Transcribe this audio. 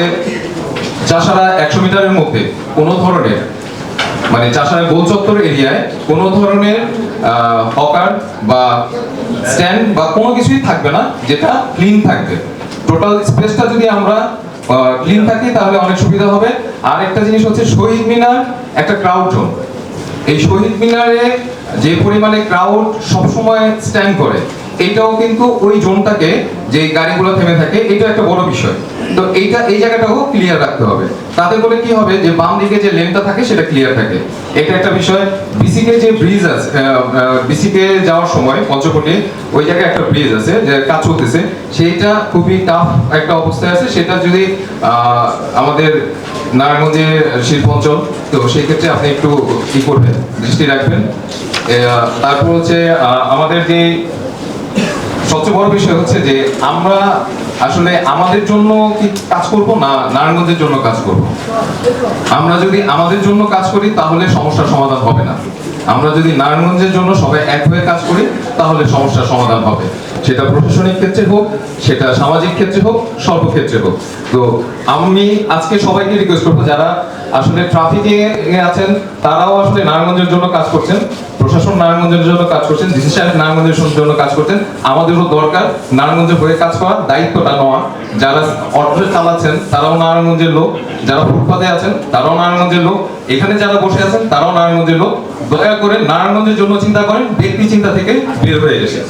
যাতে চাষারা একশো মিটারের মধ্যে কোনো ধরনের মানে চাষারা গোল চত্বর এরিয়ায় কোনো ধরনের হকার বা স্ট্যান্ড বা কোনো কিছুই থাকবে না, যেটা ক্লিন থাকবে। টোটাল স্পেসটা যদি আমরা ক্লিন থাকি তাহলে অনেক সুবিধা হবে। আর একটা জিনিস হচ্ছে শহীদ মিনার, একটা ক্রাউড জোন এই শহীদ মিনারে যে পরিমাণে ক্রাউড সবসময় স্ট্যান্ড করে এইটাও কিন্তু ওই জোনটাকে যে গাড়িগুলো থেমে থাকে এটা একটা বড় বিষয়। তো এইটা, এই জায়গাটাও ক্লিয়ার রাখতে হবে। তাতে করে কি হবে যে বাম দিকে যে লেনটা থাকে, সেটা ক্লিয়ার থাকে। এটা একটা বিষয়। বিসিকে যে ব্রিজ আছে বিসিকে যাওয়ার সময় পঞ্চকোটে ওই জায়গায় একটা ব্রিজ আছে, যে কাজ চলতেছে। সেইটা খুবই টাফ একটা অবস্থায় আছে। সেটা যদি আমাদের নারায়ণগঞ্জের শিল্প অঞ্চল, তো সেই ক্ষেত্রে আপনি একটু কি করবেন, দৃষ্টি রাখবেন। তারপর হচ্ছে আমাদের যে সবচেয়ে বড় বিষয় হচ্ছে যে আমরা আসলে আমাদের জন্য কি কাজ করব না নারায়ণগঞ্জের জন্য কাজ করব? আমরা যদি আমাদের জন্য কাজ করি, তাহলে সমস্যার সমাধান হবে না। আমরা যদি নারায়ণগঞ্জের জন্য সবাই এক হয়ে কাজ করি, তাহলে সমস্যার সমাধান হবে। সেটা প্রশাসনিক ক্ষেত্রে হোক, সেটা সামাজিক ক্ষেত্রে হোক সর্বক্ষেত্রে হোক। তো আমি আজকে সবাইকে রিকোয়েস্ট করব, যারা আসলে ট্রাফিকে আছেন, তারাও আসলে নারায়ণগঞ্জের জন্য কাজ করছেন, প্রশাসন নারায়ণগঞ্জের জন্য কাজ করছেন, ডিসি সাহেব নারায়ণগঞ্জের জন্য কাজ করছেন, আমাদেরও দরকার নারায়ণগঞ্জের হয়ে কাজ করার দায়িত্বটা নেওয়া। যারা অটো চালাচ্ছেন, তারাও নারায়ণগঞ্জের লোক। যারা ফুটপাতে আছেন, তারাও নারায়ণগঞ্জের লোক। এখানে যারা বসে আছেন, তারাও নারায়ণগঞ্জের লোক। দয়া করে নারায়ণগঞ্জের জন্য চিন্তা করেন, ব্যক্তি চিন্তা থেকে বের হয়ে এসে।